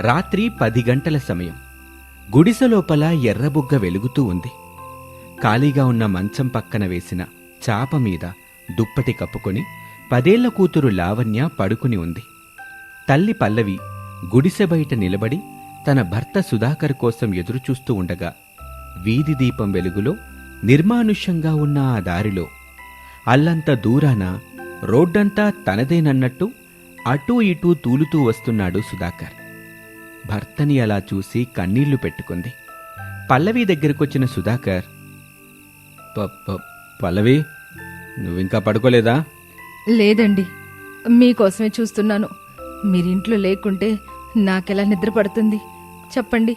రాత్రి పది గంటల సమయం. గుడిసె లోపల ఎర్రబుగ్గ వెలుగుతూ ఉంది. ఖాళీగా ఉన్న మంచం పక్కన వేసిన చాప మీద దుప్పటి కప్పుకొని పదేళ్ళ కూతురు లావణ్య పడుకుని ఉంది. తల్లి పల్లవి గుడిసె బయట నిలబడి తన భర్త సుధాకర్ కోసం ఎదురుచూస్తూ ఉండగా వీధి దీపం వెలుగులో నిర్మానుష్యంగా ఉన్న ఆ దారిలో అల్లంత దూరాన రోడ్డంతా తనదేనన్నట్టు అటూ ఇటూ తూలుతూ వస్తున్నాడు సుధాకర్. భర్తని అలా చూసి కన్నీళ్ళు పెట్టుకుంది. పల్లవి దగ్గరకొచ్చిన సుధాకర్ "ప- ప- పల్లవి నువ్వింకా పడుకోలేదా? లేదండి మీకోసమే చూస్తున్నాను. మీరింట్లో లేకుంటే నాకెలా నిద్ర పడుతుంది? చెప్పండి.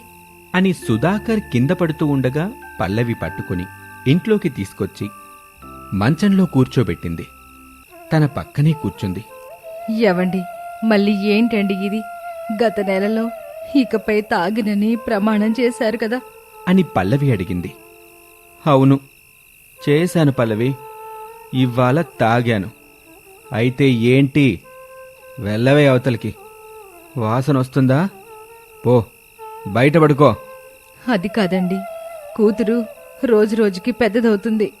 అని సుధాకర్ కింద పడుతూ ఉండగా పల్లవి పట్టుకుని ఇంట్లోకి తీసుకొచ్చి మంచంలో కూర్చోబెట్టింది. తన పక్కనే కూర్చుంది. ఎవండి మళ్ళీ ఏంటండి ఇది? గత నెలలో ఇకపై తాగినని ప్రమాణం చేశారు కదా. అని పల్లవి అడిగింది. అవును చేశాను పల్లవి. ఇవాళ తాగాను. అయితే ఏంటి? వెళ్ళవే అవతలికి. వాసన వస్తుందా? పో బయట పడుకో అది కాదండి. కూతురు రోజు రోజుకి పెద్దదవుతుంది.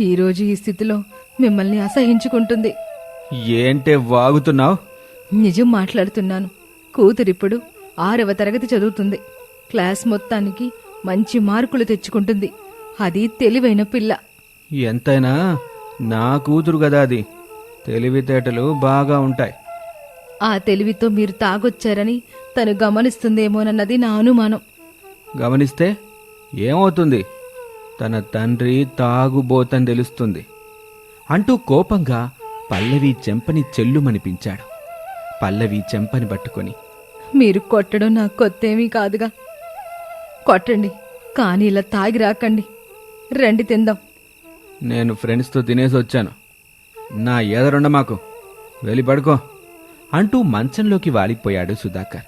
ఈరోజు ఈ స్థితిలో మిమ్మల్ని అసహించుకుంటుంది. ఏంటే వాగుతున్నావు? నిజం మాట్లాడుతున్నాను. కూతురిప్పుడు ఆరవ తరగతి చదువుతుంది. క్లాస్ మొత్తానికి మంచి మార్కులు తెచ్చుకుంటుంది. అది తెలివైన పిల్ల. ఎంతైనా నా కూతురు కదా అది. తెలివితేటలు బాగా ఉంటాయి. ఆ తెలివితో మీరు తాగొచ్చారని తను గమనిస్తుందేమోనన్నది నా అనుమానం. గమనిస్తే ఏమవుతుంది? తన తండ్రి తాగుబోతని తెలుస్తుంది. అంటూ కోపంగా పల్లవి చెంపని చెల్లుమనిపించాడు. పల్లవి చెంపని పట్టుకొని మీరు కొట్టడం నాకు కొత్తేమీ కాదుగా. కొట్టండి కానీ ఇలా తాగి రాకండి. రండి తిందాం. నేను ఫ్రెండ్స్తో తినేసి వచ్చాను. నా ఎదరుండ మాకు. వెళ్ళి పడుకో. అంటూ మంచంలోకి వాలిపోయాడు సుధాకర్.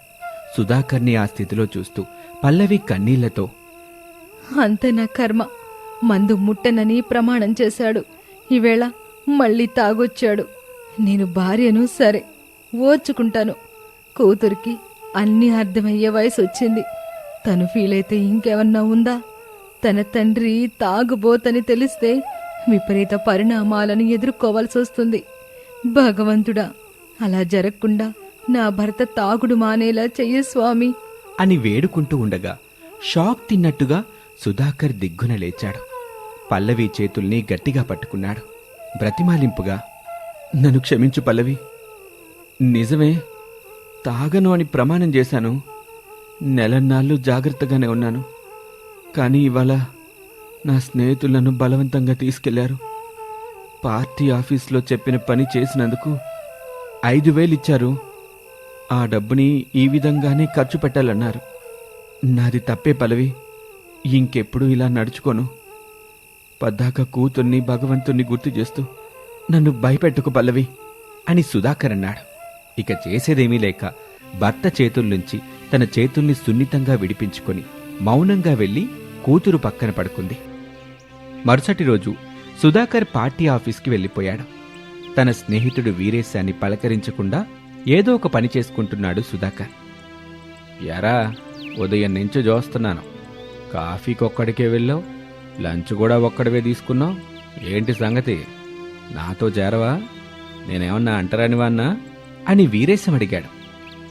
సుధాకర్ని ఆ స్థితిలో చూస్తూ పల్లవి కన్నీళ్ళతో అంతే నా కర్మ. మందు ముట్టనని ప్రమాణం చేశాడు. ఈవేళ మళ్ళీ తాగొచ్చాడు. నేను భార్యను సరే ఓర్చుకుంటాను. కూతురికి అన్నీ అర్థమయ్యే వయసు వచ్చింది తను ఫీల్ అయితే ఇంకేమన్నా ఉందా? తన తండ్రి తాగుబోతని తెలిస్తే విపరీత పరిణామాలను ఎదుర్కోవాల్సి వస్తుంది భగవంతుడా అలా జరగకుండా నా భర్త తాగుడు మానేలా చెయ్యి స్వామి. అని వేడుకుంటూ ఉండగా షాక్ తిన్నట్టుగా సుధాకర్ దిగ్గున లేచాడు. పల్లవి చేతుల్ని గట్టిగా పట్టుకున్నాడు. బ్రతిమాలింపుగా నన్ను క్షమించు పల్లవి. నిజమే తాగను అని ప్రమాణం చేశాను. నెలన్నాళ్ళు జాగ్రత్తగానే ఉన్నాను. కానీ ఇవాళ నా స్నేహితులను బలవంతంగా తీసుకెళ్ళారు. పార్టీ ఆఫీస్లో చెప్పిన పని చేసినందుకు ఐదు వేలు ఇచ్చారు. ఆ డబ్బుని ఈ విధంగానే ఖర్చు పెట్టాలన్నారు. నాది తప్పే పలవి ఇంకెప్పుడు ఇలా నడుచుకోను. పద్దాక కూతుర్ని భగవంతుణ్ణి గుర్తు చేస్తూ నన్ను భయపెట్టకు పల్లవి అని సుధాకర్ అన్నాడు. ఇక చేసేదేమీ లేక భర్త చేతుల్నుంచి తన చేతుల్ని సున్నితంగా విడిపించుకొని మౌనంగా వెళ్ళి కూతురు పక్కన పడుకుంది. మరుసటి రోజు సుధాకర్ పార్టీ ఆఫీస్కి వెళ్ళిపోయాడు. తన స్నేహితుడు వీరేశాన్ని పలకరించకుండా ఏదో ఒక పని చేసుకుంటున్నాడు సుధాకర్. ఎరా ఉదయం నుంచి చూస్తున్నాను కాఫీకి ఒక్కడికే వెళ్ళావు? లంచ్ కూడా ఒక్కడివే తీసుకున్నావు? ఏంటి సంగతి? నాతో చేరవా? నేనేమన్నా అంటరానివాన్నా అని వీరేశం అడిగాడు.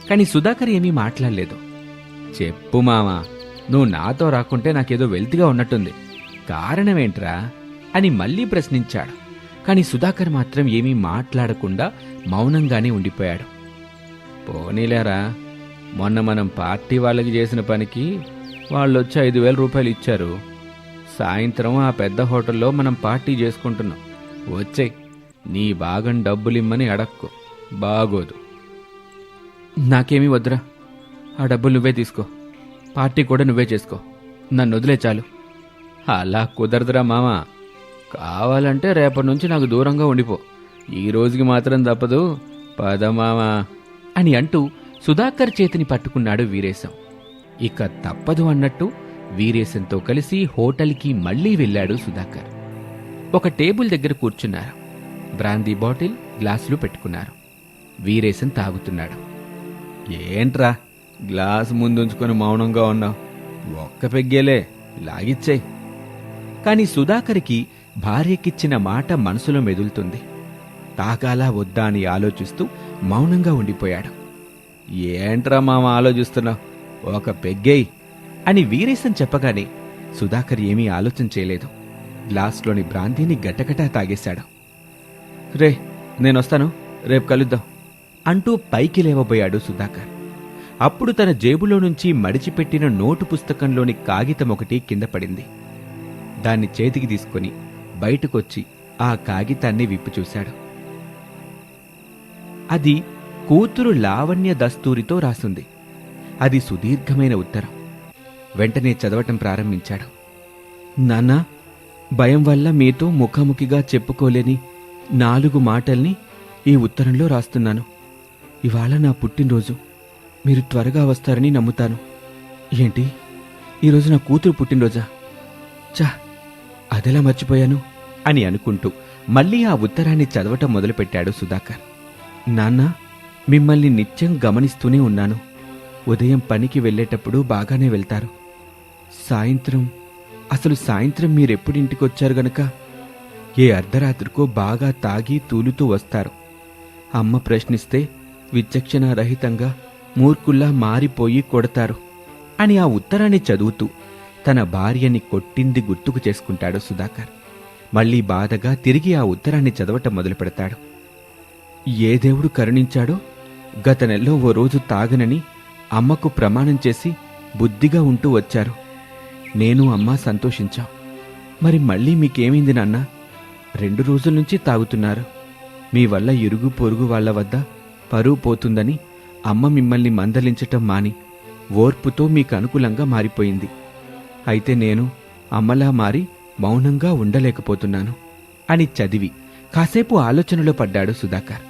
కానీ సుధాకర్ ఏమీ మాట్లాడలేదు. చెప్పు మామా నువ్వు నాతో రాకుంటే నాకేదో వెల్తిగా ఉన్నట్టుంది. కారణమేంట్రా? అని మళ్ళీ ప్రశ్నించాడు. కానీ సుధాకర్ మాత్రం ఏమీ మాట్లాడకుండా మౌనంగానే ఉండిపోయాడు. పోనీలేరా మొన్న మనం పార్టీ వాళ్ళకి చేసిన పనికి వాళ్ళు వచ్చి ఐదు వేల రూపాయలు ఇచ్చారు. సాయంత్రం ఆ పెద్ద హోటల్లో మనం పార్టీ చేసుకుంటున్నాం. వచ్చేయ్ నీ భాగం డబ్బులిమ్మని అడక్కు. బాగోదు. నాకేమీ వద్దురా. ఆ డబ్బులు నువ్వే తీసుకో. పార్టీ కూడా నువ్వే చేసుకో. నన్ను వదిలే చాలు. అలా కుదరదురా మామా. కావాలంటే రేపటి నుంచి నాకు దూరంగా ఉండిపో. ఈ రోజుకి మాత్రం తప్పదు. పద మామా. అని అంటూ సుధాకర్ చేతిని పట్టుకున్నాడు వీరేశం. ఇక తప్పదు అన్నట్టు వీరేశంతో కలిసి హోటల్కి మళ్ళీ వెళ్ళాడు సుధాకర్. ఒక టేబుల్ దగ్గర కూర్చున్నారు. బ్రాందీ బాటిల్ గ్లాసులు పెట్టుకున్నారు. వీరేశం తాగుతున్నాడు. ఏంట్రా? గ్లాస్ ముందుంచుకొని మౌనంగా ఉన్నావు. ఒక్క పెగ్గేలే లాగిచ్చేయ్. కాని సుధాకర్కి భార్యకిచ్చిన మాట మనసులో మెదులుతుంది. తాగాలా వద్దా అని ఆలోచిస్తూ మౌనంగా ఉండిపోయాడు. ఏంట్రా మామ ఆలోచిస్తున్నావు? ఒక పెగ్గేయ్. అని వీరేశం చెప్పగానే సుధాకర్ ఏమీ ఆలోచన చేయలేదు. గ్లాస్లోని బ్రాందీని గటగటా తాగేశాడు. రే నేనొస్తాను. రేపు కలుద్దాం. అంటూ పైకి లేవబోయాడు సుధాకర్. అప్పుడు తన జేబులో నుంచి మడిచిపెట్టిన నోటు పుస్తకంలోని కాగితం ఒకటి కింద పడింది. దాన్ని చేతికి తీసుకుని బయటకొచ్చి ఆ కాగితాన్ని విప్పి చూశాడు. అది కూతురు లావణ్య దస్తూరితో రాసుంది. అది సుదీర్ఘమైన ఉత్తరం. వెంటనే చదవటం ప్రారంభించాడు. నాన్నా భయం వల్ల మీతో ముఖాముఖిగా చెప్పుకోలేని నాలుగు మాటల్ని ఈ ఉత్తరంలో రాస్తున్నాను. ఇవాళ నా పుట్టినరోజు. మీరు త్వరగా వస్తారని నమ్ముతాను. ఏంటి? ఈరోజు నా కూతురు పుట్టినరోజా? చా అదెలా మర్చిపోయాను? అని అనుకుంటూ మళ్ళీ ఆ ఉత్తరాన్ని చదవటం మొదలుపెట్టాడు సుధాకర్. నాన్న మిమ్మల్ని నిత్యం గమనిస్తూనే ఉన్నాను. ఉదయం పనికి వెళ్ళేటప్పుడు బాగానే వెళ్తారు. సాయంత్రం అసలు సాయంత్రం మీరెప్పుడు ఇంటికొచ్చారు గనక? ఏ అర్ధరాత్రికో బాగా తాగి తూలుతూ వస్తారు. అమ్మ ప్రశ్నిస్తే విచక్షణారహితంగా మూర్ఖుల్లా మారిపోయి కొడతారు అని ఆ ఉత్తరాన్ని చదువుతూ తన భార్యని కొట్టింది గుర్తుకు చేసుకుంటాడు సుధాకర్. మళ్ళీ బాధగా తిరిగి ఆ ఉత్తరాన్ని చదవటం మొదలు పెడతాడు. ఏ దేవుడు కరుణించాడో గత నెలలో ఓ రోజు తాగనని అమ్మకు ప్రమాణం చేసి బుద్ధిగా ఉంటూ వచ్చారు. నేను అమ్మ సంతోషించాం. మరి మళ్ళీ మీకేమైంది నాన్న? రెండు రోజుల నుంచి తాగుతున్నారు. మీ వల్ల ఇరుగు పొరుగు వాళ్ళ వద్ద పరువు పోతుందని అమ్మ మిమ్మల్ని మందలించటం మాని ఓర్పుతో మీకు అనుకూలంగా మారిపోయింది. అయితే నేను అమ్మలా మారి మౌనంగా ఉండలేకపోతున్నాను అని చదివి కాసేపు ఆలోచనలో పడ్డాడు సుధాకర్.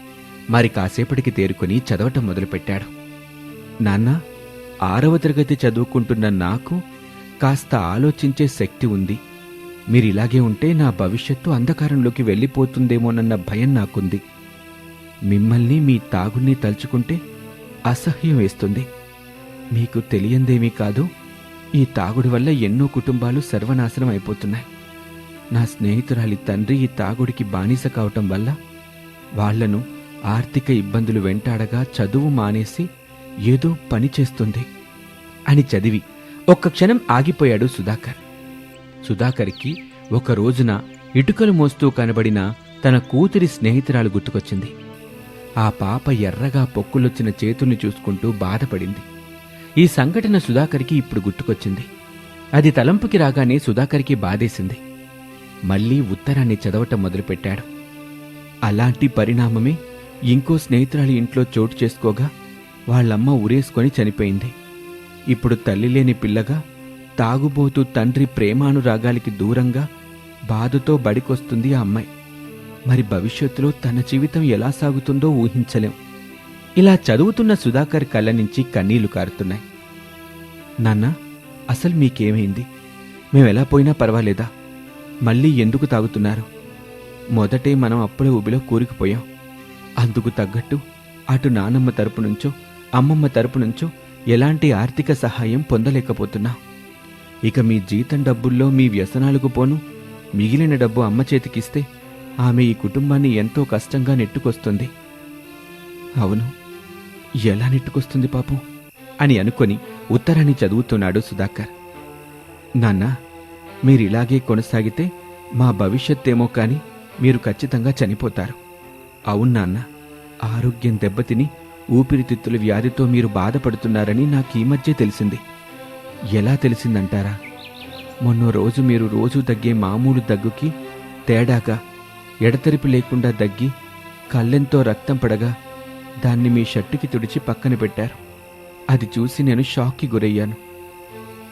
మరి కాసేపటికి తేరుకొని చదవటం మొదలుపెట్టాడు. నాన్న ఆరవ తరగతి చదువుకుంటున్న నాకు కాస్త ఆలోచించే శక్తి ఉంది. మీరిలాగే ఉంటే నా భవిష్యత్తు అంధకారంలోకి వెళ్ళిపోతుందేమోనన్న భయం నాకుంది. మిమ్మల్ని మీ తాగుణ్ణి తలుచుకుంటే అసహ్యం వేస్తుంది. మీకు తెలియందేమీ కాదు ఈ తాగుడు వల్ల ఎన్నో కుటుంబాలు సర్వనాశనం అయిపోతున్నాయి. నా స్నేహితురాలి తండ్రి ఈ తాగుడికి బానిస కావటం వల్ల వాళ్ళను ఆర్థిక ఇబ్బందులు వెంటాడగా చదువు మానేసి ఏదో పని చేస్తుంది అని చదివి ఒక్క క్షణం ఆగిపోయాడు సుధాకర్. సుధాకర్కి ఒక రోజున ఇటుకలు మోస్తూ కనబడిన తన కూతురి స్నేహితురాలు గుర్తుకొచ్చింది. ఆ పాప ఎర్రగా పొక్కులొచ్చిన చేతుల్ని చూసుకుంటూ బాధపడింది. ఈ సంఘటన సుధాకర్కి ఇప్పుడు గుర్తుకొచ్చింది. అది తలంపుకి రాగానే సుధాకర్కి బాధేసింది. మళ్ళీ ఉత్తరాన్ని చదవటం మొదలుపెట్టాడు. అలాంటి పరిణామమే ఇంకో స్నేహితురాలి ఇంట్లో చోటు చేసుకోగా వాళ్ళమ్మ ఉరేసుకొని చనిపోయింది. ఇప్పుడు తల్లి లేని పిల్లగా తాగుబోతూ తండ్రి ప్రేమానురాగాలకి దూరంగా బాధతో బడికొస్తుంది ఆ అమ్మాయి. మరి భవిష్యత్తులో తన జీవితం ఎలా సాగుతుందో ఊహించలేం. ఇలా చదువుతున్న సుధాకర్ కళ్ళ నుంచి కన్నీళ్ళు కారుతున్నాయి. నాన్న అసలు మీకేమైంది? మేమెలా పోయినా పర్వాలేదా? మళ్ళీ ఎందుకు తాగుతున్నారు? మొదటే మనం అప్పుడే ఊబిలో కూరుకుపోయాం. అందుకు తగ్గట్టు అటు నానమ్మ తరపు నుంచో అమ్మమ్మ తరపు నుంచో ఎలాంటి ఆర్థిక సహాయం పొందలేకపోతున్నా. ఇక మీ జీతం డబ్బుల్లో మీ వ్యసనాలకు పోను మిగిలిన డబ్బు అమ్మ చేతికిస్తే ఆమె ఈ కుటుంబాన్ని ఎంతో కష్టంగా నెట్టుకొస్తుంది. అవును ఎలా నెట్టుకొస్తుంది పాపం? అని అనుకొని ఉత్తరాన్ని చదువుతున్నాడు సుధాకర్. నాన్న మీరిలాగే కొనసాగితే మా భవిష్యత్తేమో కాని మీరు ఖచ్చితంగా చనిపోతారు. అవును నాన్న ఆరోగ్యం దెబ్బతిని ఊపిరితిత్తుల వ్యాధితో మీరు బాధపడుతున్నారని నాకు ఈ మధ్య తెలిసింది. ఎలా తెలిసిందంటారా? మొన్న రోజు మీరు రోజు తగ్గే మామూలు దగ్గుకి తేడాగా ఎడతెరిపి లేకుండా దగ్గి కళ్ళెంతో రక్తం పడగా దాన్ని మీ షర్టుకి తుడిచి పక్కన పెట్టారు. అది చూసి నేను షాక్కి గురయ్యాను.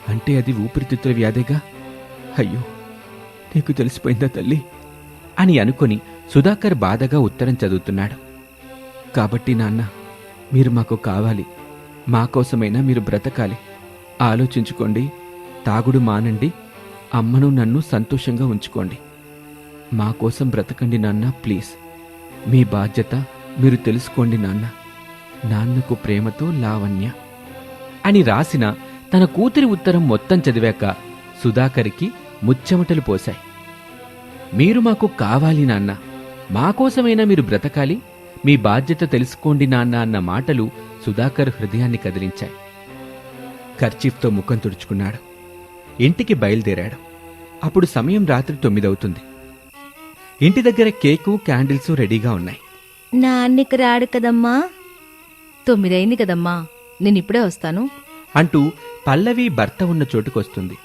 అంటే అది ఊపిరితిత్తుల వ్యాధేగా? అయ్యో నీకు తెలిసిపోయిందా తల్లి? అని అనుకొని సుధాకర్ బాధగా ఉత్తరం చదువుతున్నాడు. కాబట్టి నాన్న మీరు మాకు కావాలి. మా కోసమైనా మీరు బ్రతకాలి. ఆలోచించుకోండి తాగుడు మానండి అమ్మను నన్ను సంతోషంగా ఉంచుకోండి. మా కోసం బ్రతకండి నాన్న ప్లీజ్. మీ బాధ్యత మీరు తెలుసుకోండి నాన్న. నాన్నకు ప్రేమతో లావణ్య. అని రాసిన తన కూతురి ఉత్తరం మొత్తం చదివాక సుధాకర్కి ముచ్చెమటలు పోశాయి. మీరు మాకు కావాలి నాన్న. మాకోసమైనా మీరు బ్రతకాలి. మీ బాధ్యత తెలుసుకోండి నాన్న అన్న మాటలు సుధాకర్ హృదయాన్ని కదిలించాయి. ఖర్చీఫ్తో ముఖం తుడుచుకున్నాడు. ఇంటికి బయలుదేరాడు. అప్పుడు సమయం రాత్రి తొమ్మిదవుతుంది. ఇంటి దగ్గర కేకు క్యాండిల్స్ రెడీగా ఉన్నాయి. నాన్నకి రాడు కదమ్మా? తొమ్మిదైంది కదమ్మా. నేను ఇప్పుడే వస్తాను. అంటూ పల్లవి భర్త ఉన్న చోటుకొస్తుంది.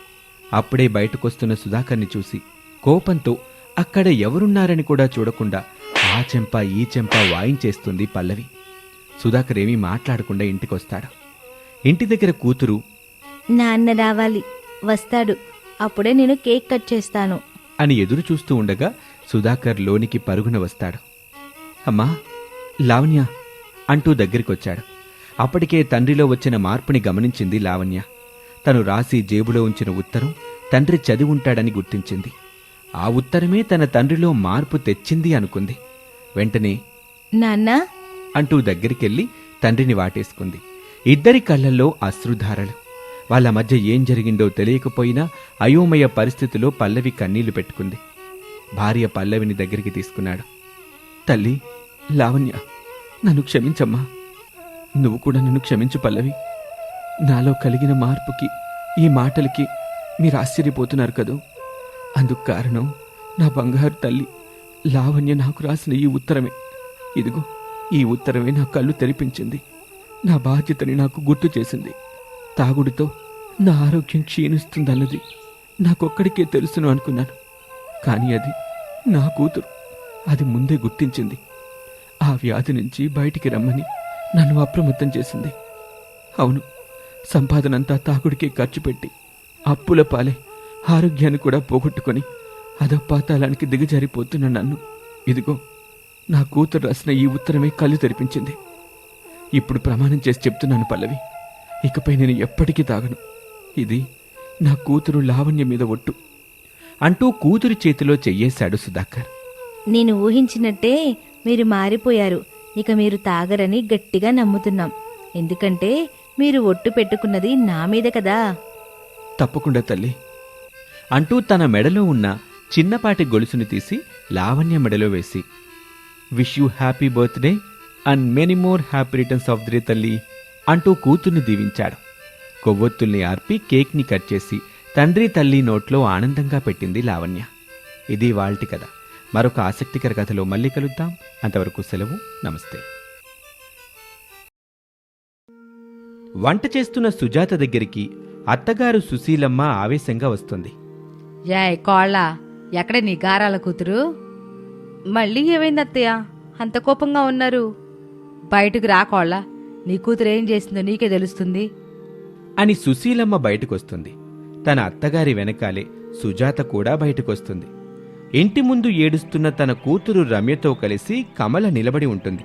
అప్పుడే బయటకొస్తున్న సుధాకర్ని చూసి కోపంతో అక్కడ ఎవరున్నారని కూడా చూడకుండా ఆ చెంప ఈ చెంప వాయించేస్తుంది పల్లవి. సుధాకర్ ఏమీ మాట్లాడకుండా ఇంటికొస్తాడు. ఇంటి దగ్గర కూతురు నాన్న రావాలి వస్తాడు. అప్పుడే నేను కేక్ కట్ చేస్తాను. అని ఎదురు చూస్తూ ఉండగా సుధాకర్ లోనికి పరుగున వస్తాడు. అమ్మా లావణ్య అంటూ దగ్గరికొచ్చాడు. అప్పటికే తండ్రిలో వచ్చిన మార్పుని గమనించింది లావణ్య. తను రాసి జేబులో ఉంచిన ఉత్తరం తండ్రి చదివి ఉంటాడని గుర్తించింది. ఆ ఉత్తరమే తన తండ్రిలో మార్పు తెచ్చింది అనుకుంది. వెంటనే నాన్న అంటూ దగ్గరికెళ్ళి తండ్రిని వాటేసుకుంది. ఇద్దరి కళ్ళల్లో అశ్రుధారలు. వాళ్ళ మధ్య ఏం జరిగిందో తెలియకపోయినా అయోమయ పరిస్థితిలో పల్లవి కన్నీళ్ళు పెట్టుకుంది. భార్య పల్లవిని దగ్గరికి తీసుకున్నాడు. తల్లి లావణ్య నన్ను క్షమించమ్మా. నువ్వు కూడా నన్ను క్షమించు పల్లవి. నాలో కలిగిన మార్పుకి ఈ మాటలకి మీరు ఆశ్చర్యపోతున్నారు కదూ? అందుకు కారణం నా బంగారు తల్లి లావణ్య నాకు రాసిన ఈ ఉత్తరమే. ఇదిగో ఈ ఉత్తరమే నా కళ్ళు తెరిపించింది. నా బాధ్యతని నాకు గుర్తు చేసింది. తాగుడుతో నా ఆరోగ్యం క్షీణిస్తుందన్నది నాకొక్కడికే తెలుసును అనుకున్నాను. కానీ అది నా కూతురు. అది ముందే గుర్తించింది. ఆ వ్యాధి నుంచి బయటికి రమ్మని నన్ను అప్రమత్తం చేసింది. అవును సంపాదనంతా తాగుడికే ఖర్చు పెట్టి అప్పుల పాలే ఆరోగ్యాన్ని కూడా పోగొట్టుకొని అధపాతాళానికి దిగజారిపోతున్న నన్ను. ఇదిగో నా కూతురు రాసిన ఈ ఉత్తరమే కళ్ళు తెరిపించింది. ఇప్పుడు ప్రమాణం చేసి చెప్తున్నాను పల్లవి. ఇకపై నేను ఎప్పటికీ తాగను. ఇది నా కూతురు లావణ్య మీద ఒట్టు. అంటూ కూతురి చేతిలో చెయ్యేశాడు సుధాకర్. నేను ఊహించినట్టే మీరు మారిపోయారు. ఇక మీరు తాగరని గట్టిగా నమ్ముతున్నాం. ఎందుకంటే మీరు ఒట్టు పెట్టుకున్నది నా మీద కదా. తప్పకుండా తల్లి. అంటూ తన మెడలో ఉన్న చిన్నపాటి గొలుసుని తీసి లావణ్య మెడలో వేసి wish you happy birthday and many more happy returns of the day తల్లి అంటూ కూతుర్ని దీవించాడు. కొవ్వొత్తుల్ని ఆర్పి కేక్ని కట్ చేసి తండ్రి తల్లి నోట్లో ఆనందంగా పెట్టింది లావణ్య. ఇది వాల్టి కథ. మరొక ఆసక్తికర కథలో మళ్ళీ కలుద్దాం. అంతవరకు సెలవు. నమస్తే. వంట చేస్తున్న సుజాత దగ్గరికి అత్తగారు సుశీలమ్మ ఆవేశంగా వస్తుంది. యాయ్ కోళ్ళ ఎక్కడ నీ గారాల కూతురు? మళ్ళీ ఏమైంది అత్తయ్య? అంత కోపంగా ఉన్నారు. బయటకు రా కోళ్ళ నీ కూతురు ఏం చేసిందో నీకే తెలుస్తుంది. అని సుశీలమ్మ బయటకొస్తుంది తన అత్తగారి వెనకాలే సుజాత కూడా బయటకొస్తుంది. ఇంటి ముందు ఏడుస్తున్న తన కూతురు రమ్యతో కలిసి కమల నిలబడి ఉంటుంది.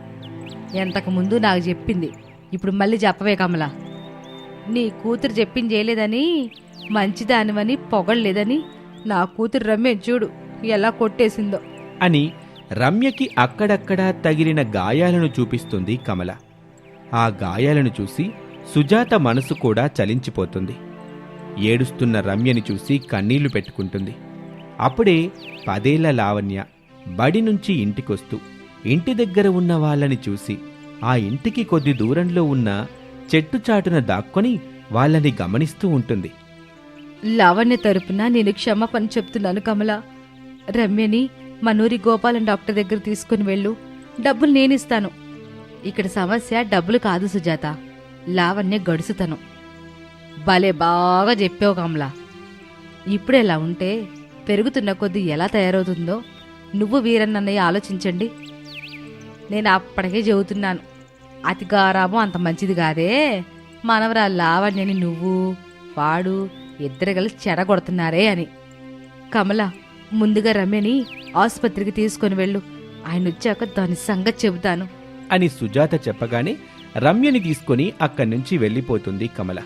ఎంతకు ముందు నాకు చెప్పింది. ఇప్పుడు మళ్ళీ చెప్పవే కమల. నీ కూతురు చెప్పింది చేయలేదని మంచిదానివని పొగడలేదని నా కూతురు రమ్య చూడు ఎలా కొట్టేసిందో. అని రమ్యకి అక్కడక్కడా తగిలిన గాయాలను చూపిస్తుంది కమల. ఆ గాయాలను చూసి సుజాత మనసు కూడా చలించిపోతుంది. ఏడుస్తున్న రమ్యని చూసి కన్నీళ్ళు పెట్టుకుంటుంది. అప్పుడే పదేళ్ళ లావణ్య బడి నుంచి ఇంటికొస్తూ ఇంటి దగ్గర ఉన్న వాళ్ళని చూసి ఆ ఇంటికి కొద్ది దూరంలో ఉన్న చెట్టు చాటున దాక్కొని వాళ్ళని గమనిస్తూ ఉంటుంది. లావణ్య తరపున నేను క్షమాపణ చెప్తున్నాను కమల. రమ్యని మనూరి గోపాలం డాక్టర్ దగ్గర తీసుకుని వెళ్ళు. డబ్బులు నేనిస్తాను. ఇక్కడ సమస్య డబ్బులు కాదు సుజాత. లావణ్య గడుసుతను. భలే బాగా చెప్పావు కమల. ఇప్పుడు ఎలా ఉంటే పెరుగుతున్న కొద్దీ ఎలా తయారవుతుందో నువ్వు వీరన్నయ్య ఆలోచించండి. నేను అప్పటికే చెబుతున్నాను అతి గారాబం అంత మంచిది కాదే. మనవరా లావణ్యని నువ్వు వాడు ఇద్దరు కలిసి చెడగొడుతున్నారే అని. కమల ముందుగా రమ్యని ఆసుపత్రికి తీసుకొని వెళ్ళు. ఆయన వచ్చాక దాని సంగతి చెబుతాను. అని సుజాత చెప్పగానే రమ్యని తీసుకొని అక్కడి నుంచి వెళ్ళిపోతుంది కమల.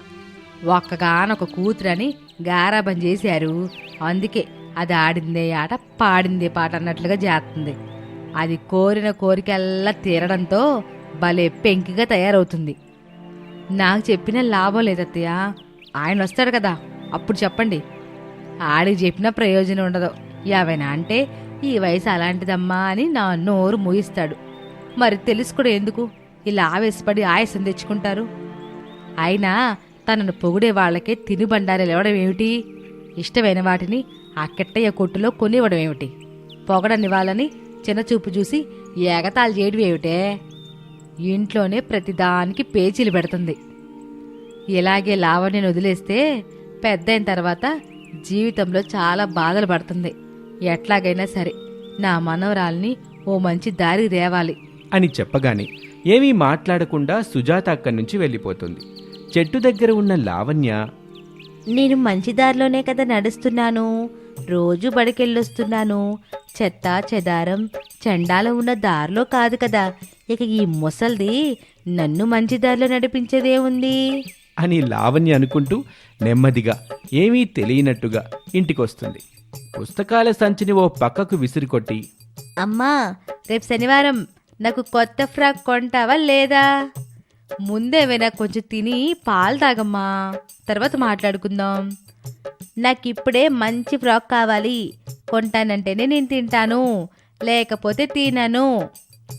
ఒక్కగానొక కూతురని గారాబం చేశారు. అందుకే అది ఆడిందే ఆట పాడిందే పాట అన్నట్లుగా చేస్తుంది. అది కోరిన కోరికల్లా తీరడంతో భలే పెంకిగా తయారవుతుంది. నాకు చెప్పిన లాభం లేదత్తయ్య. ఆయన వస్తాడు కదా అప్పుడు చెప్పండి. ఆడికి చెప్పిన ప్రయోజనం ఉండదు. ఏవైనా అంటే ఈ వయసు అలాంటిదమ్మా అని నా నోరు మూయిస్తాడు. మరి తెలుసు కూడా ఎందుకు? ఇలా ఆవేశపడి ఆయాసం తెచ్చుకుంటారు? అయినా తనను పొగిడే వాళ్ళకే తినుబండారాలు ఇవ్వడం ఏమిటి? ఇష్టమైన వాటిని ఆ కిట్టయ్య కొట్టులో కొనివ్వడం ఏమిటి? పొగడని వాళ్ళని చిన్నచూపు చూసి ఏగతాలు చేయడం ఏమిటే? ఇంట్లోనే ప్రతిదానికి పేచీలు పెడుతుంది. ఇలాగే లావణ్యను వదిలేస్తే పెద్దయిన తర్వాత జీవితంలో చాలా బాధలు పడుతుంది. ఎట్లాగైనా సరే నా మనవరాల్ని ఓ మంచి దారి రేవాలి అని చెప్పగానే ఏమీ మాట్లాడకుండా సుజాత అక్కడి నుంచి వెళ్ళిపోతుంది. చెట్టు దగ్గర ఉన్న లావణ్య నేను మంచి దారిలోనే కదా నడుస్తున్నాను. రోజు బడికెళ్ళొస్తున్నాను. చెత్త చెదారం చెండాలం ఉన్న దారిలో కాదు కదా. ఇక ఈ ముసల్ది నన్ను మంచి దారిలో నడిపించేదే ఉంది. అని లావణ్య అనుకుంటూ నెమ్మదిగా ఏమీ తెలియనట్టుగా ఇంటికొస్తుంది. పుస్తకాల సంచిని ఓ పక్కకు విసిరికొట్టి అమ్మా రేపు శనివారం నాకు కొత్త ఫ్రాక్ కొంటావా లేదా? ముందేమైనా కొంచెం తిని పాలు తాగమ్మా. తర్వాత మాట్లాడుకుందాం. నాకు ఇప్పుడే మంచి ఫ్రాక్ కావాలి. కొంటానంటేనే నేను తింటాను. లేకపోతే తినను.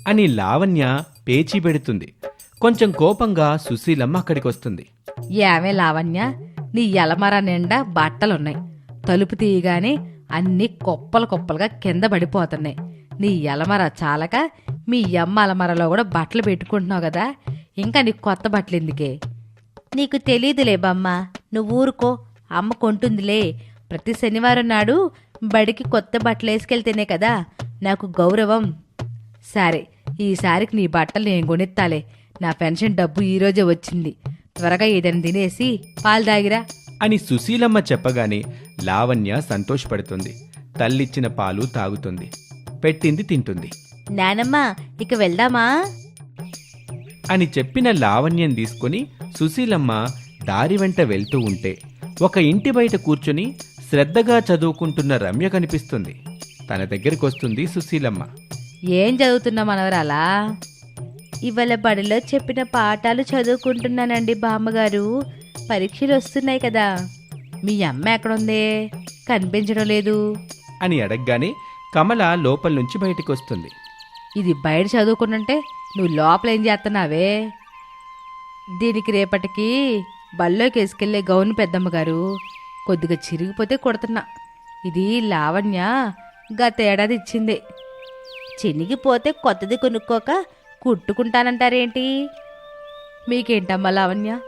అని లావణ్య పేచీ పెడుతుంది. కొంచెం కోపంగా సుశీలమ్మ అక్కడికొస్తుంది. ఏమే లావణ్య నీ ఎలమర నిండా బట్టలున్నాయి. తలుపు తీయగానే అన్ని కుప్పలు కుప్పలుగా కింద పడిపోతున్నాయి. నీ ఎలమర చాలక మీ అమ్మ అలమరలో కూడా బట్టలు పెట్టుకుంటున్నావు కదా. ఇంకా నీకు కొత్త బట్టలు ఎందుకే? నీకు తెలీదులే బామ్మ. నువ్వు ఊరుకో. అమ్మ కొంటుందిలే. ప్రతి శనివారం నాడు బడికి కొత్త బట్టలు వేసుకెళ్తేనే కదా నాకు గౌరవం. సరే ఈసారికి నీ బట్టలు నేను కొనిస్తాలే నా పెన్షన్ డబ్బు ఈరోజే వచ్చింది. త్వరగా ఏదైనా తినేసి పాలు తాగిరా. అని సుశీలమ్మ చెప్పగానే లావణ్య సంతోషపడుతుంది. తల్లిచ్చిన పాలు తాగుతుంది. పెట్టింది తింటుంది. నానమ్మ ఇక వెళ్దామా? అని చెప్పిన లావణ్యం తీసుకుని సుశీలమ్మ దారి వెంట వెళ్తూ ఉంటే ఒక ఇంటి బయట కూర్చుని శ్రద్ధగా చదువుకుంటున్న రమ్య కనిపిస్తుంది. తన దగ్గరికొస్తుంది సుశీలమ్మ. ఏం చదువుతున్నా మనవరాలా? ఇవాళ బడిలో చెప్పిన పాఠాలు చదువుకుంటున్నానండి బామ్మగారు. పరీక్షలు వస్తున్నాయి కదా. మీ అమ్మ ఎక్కడుందే? కనిపించడం లేదు. అని అడగగానే కమల లోపల నుంచి బయటికొస్తుంది ఇది బయట చదువుకుంటుంటే నువ్వు లోపల ఏం చేస్తున్నావే? దీనికి రేపటికి బళ్ళోకి వేసుకెళ్ళే గౌన్ పెద్దమ్మ గారు కొద్దిగా చిరిగిపోతే కొడుతున్నా. ఇది లావణ్య గతేడాది ఇచ్చింది. చినిగిపోతే కొత్తది కొనుక్కోక కుట్టుకుంటానంటారేంటి? మీకేంటమ్మా లావణ్య?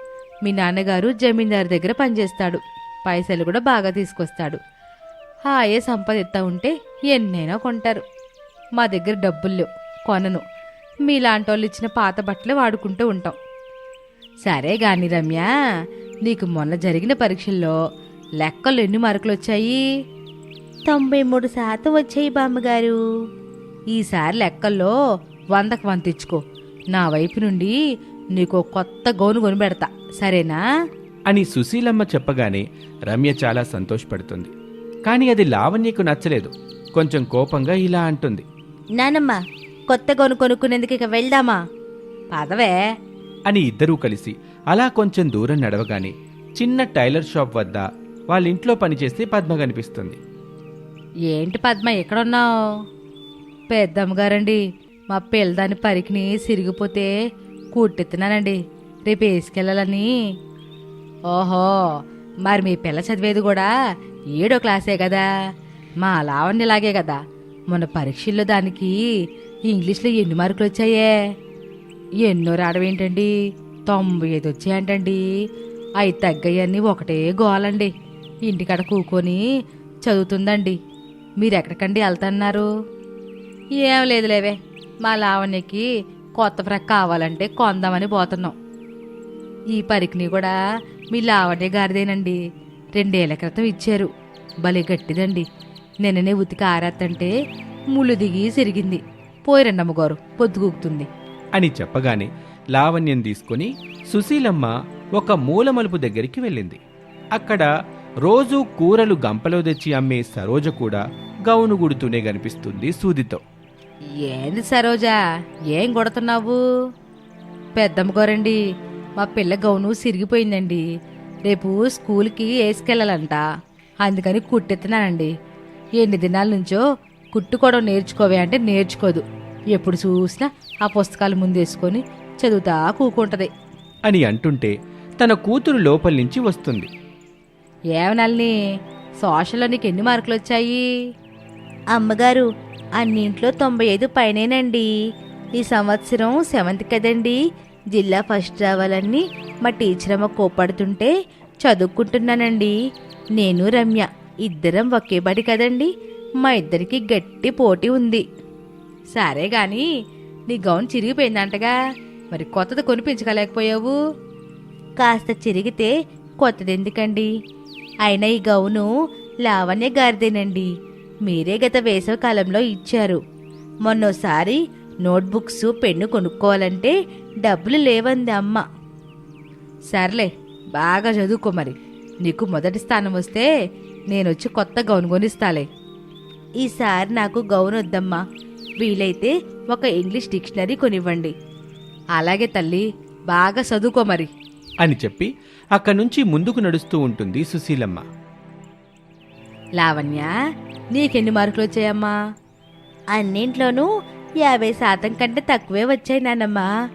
మీ నాన్నగారు జమీందారు దగ్గర పనిచేస్తాడు. పైసలు కూడా బాగా తీసుకొస్తాడు. హాయే సంపాదిస్తా ఉంటే ఎన్నైనా కొంటారు. మా దగ్గర డబ్బులు కొనను. మీలాంటి వాళ్ళు ఇచ్చిన పాత బట్టలు వాడుకుంటూ ఉంటాం. సరే గాని రమ్య నీకు మొన్న జరిగిన పరీక్షల్లో లెక్కలు ఎన్ని మార్కులు వచ్చాయి? తొంభై మూడు శాతం వచ్చాయి బామ్మగారు. ఈసారి లెక్కల్లో వందకు వంద తెచ్చుకో. నా వైపు నుండి నీకు కొత్త గౌను కొని పెడతా. సరేనా? అని సుశీలమ్మ చెప్పగానే రమ్య చాలా సంతోషపడుతుంది. కానీ అది లావణ్యకు నచ్చలేదు. కొంచెం కోపంగా ఇలా అంటుంది. నానమ్మ కొత్త గౌను కొనుక్కునేందుకు ఇక వెళ్దామా? పదవే. అని ఇద్దరూ కలిసి అలా కొంచెం దూరం నడవగానే చిన్న టైలర్ షాప్ వద్ద వాళ్ళ ఇంట్లో పనిచేస్తే పద్మ కనిపిస్తుంది. ఏంటి పద్మ ఎక్కడున్నావు? పెద్దమ్మగారండి మా పిల్లదాని పరికిని సిరిగిపోతే కుట్టెత్తున్నానండి. రేపు వేసుకెళ్ళాలని. ఓహో మరి మీ పిల్ల చదివేది కూడా ఏడో క్లాసే కదా? మా లావణ్యలాగే కదా. మొన్న పరీక్షల్లో దానికి ఇంగ్లీష్లో ఎన్ని మార్కులు వచ్చాయే? ఎన్నో రావడం ఏంటండి? తొంభై ఐదు వచ్చాయంటండి. అవి తగ్గయ్యన్నీ ఒకటే గోలండి. ఇంటికాడ కూకొని చదువుతుందండి. మీరు ఎక్కడికండి వెళ్తన్నారు? ఏం లేదులేవే. మా లావణ్యకి కొత్త ఫ్రాక్ కావాలంటే కొందామని పోతున్నాం. ఈ పరికిని కూడా మీ లావణ్య గారిదేనండి. రెండేళ్ళ క్రితం ఇచ్చారు. భలే గట్టిదండి. నిన్ననే ఉతికి ఆరేత్తంటే ముళ్ళు దిగి సిరిగింది. పోయిరండి అమ్మగారు పొద్దుగూకుతుంది అని చెప్పగానే లావణ్యం తీసుకుని సుశీలమ్మ ఒక మూలమలుపు దగ్గరికి వెళ్ళింది. అక్కడ రోజూ కూరలు గంపలో తెచ్చి అమ్మే సరోజ కూడా గౌను గుడుతూనే కనిపిస్తుంది సూదితో. ఏంది సరోజా ఏం కొడుతున్నావు? పెద్దమ్మ గారండి మా పిల్ల గౌను సిరిగిపోయిందండి. రేపు స్కూల్కి వేసుకెళ్ళాలంట. అందుకని కుట్టెత్తున్నానండి. ఎన్ని దినాల నుంచో కుట్టుకోవడం నేర్చుకోవే అంటే నేర్చుకోదు. ఎప్పుడు చూసినా ఆ పుస్తకాలు ముందేసుకొని చదువుతా కూకుంటది. అని అంటుంటే తన కూతురు లోపల నుంచి వస్తుంది. ఏమనల్ని సోషల్లో నీకు ఎన్ని మార్కులు వచ్చాయి అమ్మగారు అన్నింట్లో తొంభై ఐదు పైనేనండి. ఈ సంవత్సరం సెవెంత్ కదండి. జిల్లా ఫస్ట్ రావాలని మా టీచర్ అమ్మ కోపడుతుంటే చదువుకుంటున్నానండి. నేను రమ్య ఇద్దరం ఒకే బడి కదండి. మా ఇద్దరికి గట్టి పోటీ ఉంది. సరే గాని నీ గౌన్ చిరిగిపోయిందంటగా. మరి కొత్తది కొనిపించగలేకపోయావు కాస్త చిరిగితే కొత్తది ఎందుకండి అయినా ఈ గౌను లావణ్య గారిదేనండి. మీరే గత వేసవి కాలంలో ఇచ్చారు. మొన్నోసారి నోట్బుక్స్ పెన్ను కొనుక్కోవాలంటే డబ్బులు లేవంది అమ్మ. సర్లే బాగా చదువుకో మరి. నీకు మొదటి స్థానం వస్తే నేనొచ్చి కొత్త గౌను కొనిస్తాలే. ఈసారి నాకు గౌను వద్దమ్మా. వీలైతే ఒక ఇంగ్లీష్ డిక్షనరీ కొనివ్వండి. అలాగే తల్లి బాగా చదువుకో మరి. అని చెప్పి అక్కడి నుంచి ముందుకు నడుస్తూ ఉంటుంది సుశీలమ్మ. లావణ్య నీకెన్ని మార్కులు వచ్చాయమ్మా? అన్నింట్లోనూ యాభై శాతం కంటే తక్కువే వచ్చాయి నానమ్మా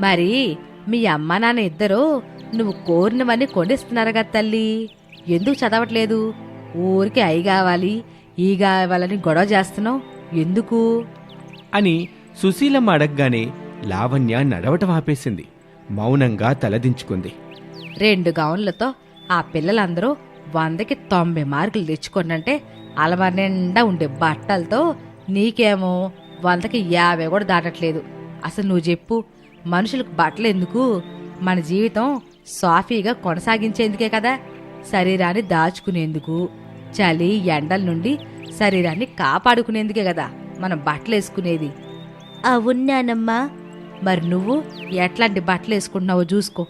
మరి మీ అమ్మ నాన్న ఇద్దరు నువ్వు కోరినవన్నీ కొనిస్తున్నారు కదా తల్లి. ఎందుకు చదవట్లేదు? ఊరికి అయి కావాలి ఈ కావాలని గొడవ చేస్తున్నావు? ఎందుకు? అని సుశీలమ్మ అడగగానే లావణ్య నడవటం ఆపేసింది. మౌనంగా తలదించుకుంది రెండు గౌన్లతో ఆ పిల్లలందరూ వందకి తొంభై మార్కులు తెచ్చుకోనంటే అలవారి నిండా ఉండే బట్టలతో నీకేమో వందకి యాభై కూడా దాటట్లేదు. అసలు నువ్వు చెప్పు మనుషులకు బట్టలు ఎందుకు? మన జీవితం సాఫీగా కొనసాగించేందుకే కదా శరీరాన్ని దాచుకునేందుకు. చలి ఎండల నుండి శరీరాన్ని కాపాడుకునేందుకే కదా మనం బట్టలు వేసుకునేది అవునానమ్మా మరి నువ్వు ఎట్లాంటి బట్టలు వేసుకుంటున్నావో చూసుకో.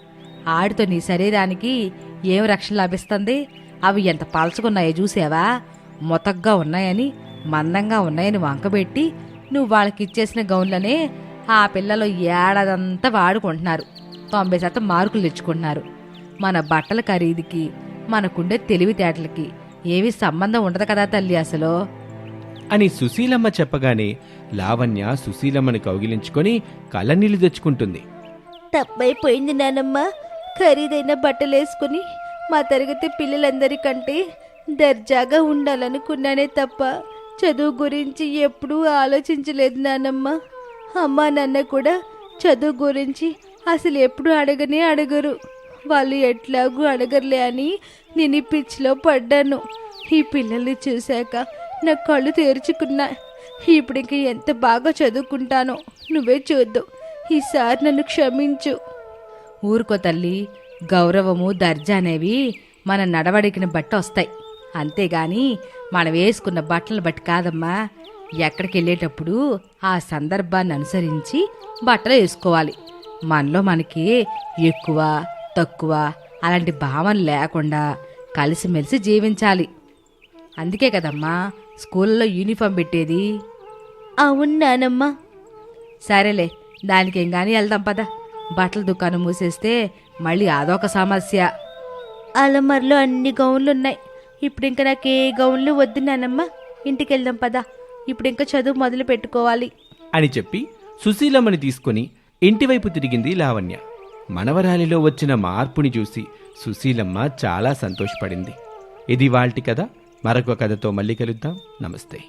ఆడితో నీ శరీరానికి ఏం రక్షణ లభిస్తుంది? అవి ఎంత పలచుకున్నాయో చూసావా? మొతగ్గా ఉన్నాయని మందంగా ఉన్నాయని వంకబెట్టి నువ్వు వాళ్ళకి ఇచ్చేసిన గౌన్లనే ఆ పిల్లలు ఏడాదంతా వాడుకుంటున్నారు. తొంభై శాతం మార్కులు తెచ్చుకుంటున్నారు. మన బట్టల ఖరీదుకి మనకుండే తెలివితేటలకి ఏమీ సంబంధం ఉండదు కదా తల్లి అసలు? అని సుశీలమ్మ చెప్పగానే లావణ్య సుశీలమ్మని కౌగిలించుకొని కళ్ళనీళ్ళు తెచ్చుకుంటుంది. తప్పైపోయింది నానమ్మ. ఖరీదైన బట్టలు వేసుకుని మా తరగతి పిల్లలందరికంటే దర్జాగా ఉండాలనుకున్నానే తప్ప చదువు గురించి ఎప్పుడూ ఆలోచించలేదు నానమ్మ. అమ్మా నాన్న కూడా చదువు గురించి అసలు ఎప్పుడు అడగనే అడగరు. వాళ్ళు ఎట్లాగూ అడగర్లే అని నేను ఈ పిచ్చిలో పడ్డాను. ఈ పిల్లల్ని చూశాక నా కళ్ళు తెరుచుకున్నా ఇప్పుడు ఇంక ఎంత బాగా చదువుకుంటానో నువ్వే చూద్దు. ఈసారి నన్ను క్షమించు. ఊరుకో తల్లి. గౌరవము దర్జా అనేవి మన నడవడికిన బట్టి వస్తాయి. అంతేగాని మనం వేసుకున్న బట్టలను బట్టి కాదమ్మా. ఎక్కడికి వెళ్ళేటప్పుడు ఆ సందర్భాన్ని అనుసరించి బట్టలు వేసుకోవాలి. మనలో మనకి ఎక్కువ తక్కువ అలాంటి భావన లేకుండా కలిసిమెలిసి జీవించాలి. అందుకే కదమ్మా స్కూల్లో యూనిఫామ్ పెట్టేది. అవునానమ్మా సరేలే దానికేం కానీ వెళ్దాం పద. బట్టల దుకాణం మూసేస్తే మళ్ళీ అదొక సమస్య. అలమర్లో అన్ని గౌన్లు ఉన్నాయి ఇప్పుడు ఇంకా నాకు ఏ గౌన్లు వద్దు నానమ్మా. ఇంటికి వెళ్దాం పద. ఇప్పుడు ఇంకా చదువు మొదలు పెట్టుకోవాలి. అని చెప్పి సుశీలమ్మని తీసుకొని ఇంటివైపు తిరిగింది లావణ్య. మనవరాలిలో వచ్చిన మార్పుని చూసి సుశీలమ్మ చాలా సంతోషపడింది. ఇది వాల్టి కథ. మరొక కథతో మళ్ళీ కలుద్దాం. నమస్తే.